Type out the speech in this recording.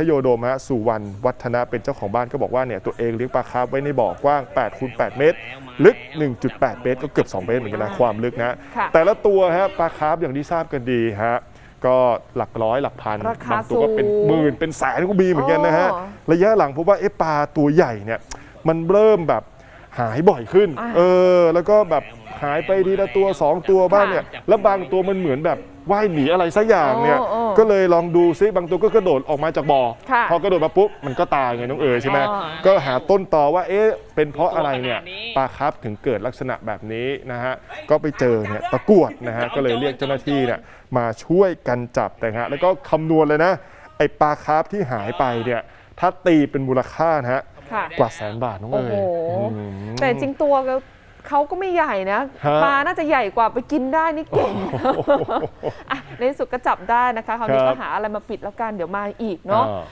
พโยโดมฮะสุวรรณวัฒนะเป็นเจ้าของบ้านก็บอกว่าเนี่ยตัวเองเลี้ยงปลาคาร์ฟไว้ในบ่อกว้าง8คูณ8เมตร ลึก 1.8 เมตร ก็เกือบ 2 เมตรเหมือนกันนะความลึกนะค่ะแต่ละตัวฮะปลาคาร์ฟอย่างที่ทราบกันดีฮะก็หลักร้อยหลักพันราคาบางตัวก็เป็นสูงหมื่นเป็นแสนก็มีเหมือนกันนะฮะอ๋อระยะหลังพบว่าเอ๊ะปลาตัวใหญ่เนี่ยมันเริ่มแบบหายบ่อยขึ้นอ่าเออแล้วก็แบบหายไปทีละตัวสองตัวบ้างเนี่ยค่ะแล้วบางตัวมันเหมือนแบบว่ายหนีอะไรสักอย่างเนี่ยโอ้โอ้ ก็เลยลองดูซิบางตัวก็กระโดดออกมาจากบ่อ ค่ะพอกระโดดมาปุ๊บมันก็ตายไงน้องเอ๋ยใช่ไหมอ๋อ ก็หาต้นตอว่าเอ๊ะเป็นเพราะอะไรเนี่ยตัวขนาดนี้ปลาครับถึงเกิดลักษณะแบบนี้นะฮะก็ไปเจอเนี่ยตะกรวดนะฮะก็เลยเรียกเจ้าหน้าที่เนี่ยมาช่วยกันจับแต่ฮะแล้วก็คำนวณเลยนะไอปลาคาร์ฟที่หายไปเนี่ยถ้าตีเป็นมูลค่านะฮะค่ะ กว่าแสนบาทน้องโอ้เอ๋โห ยอืม แต่จริงตัว เขาก็ไม่ใหญ่นะฮะปลาน่าจะใหญ่กว่าไปกินได้นี่เก่งอะในที่สุดก็จับได้นะคะคราวนี้ครัก็บหาอะไรมาปิดแล้วกันเดี๋ยวมาอีกเนาะอ่า